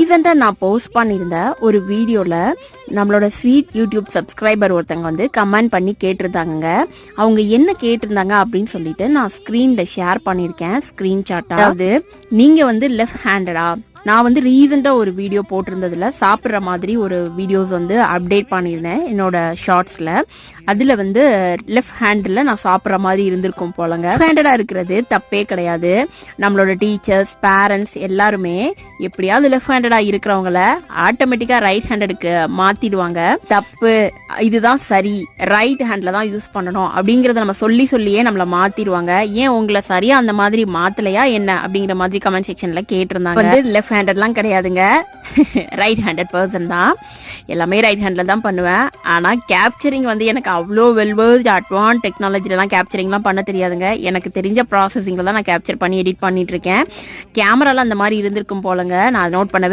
ரீசெண்டாக நான் போஸ்ட் பண்ணியிருந்த ஒரு வீடியோவில் நம்மளோட ஸ்வீட் யூடியூப் சப்ஸ்கிரைபர் ஒருத்தங்க வந்து கமெண்ட் பண்ணி கேட்டிருந்தாங்க அவங்க என்ன கேட்டிருந்தாங்க அப்படின்னு சொல்லிட்டு நான் ஸ்க்ரீனில் ஷேர் பண்ணியிருக்கேன் ஸ்க்ரீன்ஷாட் அதாவது நீங்கள் வந்து லெஃப்ட் ஹேண்டடா நான் வந்து ரீசெண்டாக ஒரு வீடியோ போட்டிருந்ததில் சாப்பிட்ற மாதிரி ஒரு வீடியோஸ் வந்து அப்டேட் பண்ணியிருந்தேன் என்னோட ஷார்ட்ஸில் அதில் வந்து லெஃப்ட் ஹேண்டில் நான் சாப்பிட்ற மாதிரி இருந்திருக்கும் போலங்க. ஹேண்டடாக இருக்கிறது தப்பே கிடையாது. நம்மளோட டீச்சர்ஸ் பேரண்ட்ஸ் எல்லாருமே எப்படியாவது லெஃப்ட் ஹேண்டடாக இருக்கிறவங்கள ஆட்டோமேட்டிக்காக ரைட் ஹேண்டடுக்கு மாற்றிடுவாங்க தப்பு இதுதான் சரி ரைட் ஹேண்டில் தான் யூஸ் பண்ணணும் அப்படிங்கிறத நம்ம சொல்லி சொல்லியே நம்மளை மாற்றிடுவாங்க ஏன் உங்களை சரியாக அந்த மாதிரி மாற்றலையா என்ன அப்படிங்கிற மாதிரி கமெண்ட் செக்ஷனில் கேட்டிருந்தாங்க. வந்து லெஃப்ட் ஹேண்டட்லாம் கிடையாதுங்க. ரைட் ஹேண்டட் பர்சன் தான். எல்லாமே ரைட் ஹேண்டில் தான் பண்ணுவேன். ஆனால் கேப்சரிங் வந்து எனக்கு அவ்வளோ வெல்வர்ஸ் அட்வான்ஸ் டெக்னாலஜிலலாம் கேப்சரிங்லாம் பண்ண தெரியாதுங்க. எனக்கு தெரிஞ்ச ப்ராசஸிங்கில் தான் நான் கேப்சர் பண்ணி எடிட் பண்ணிகிட்ருக்கேன் கேமராலாம் அந்த மாதிரி இருந்திருக்கும் போலங்க. நான் நோட் பண்ணவே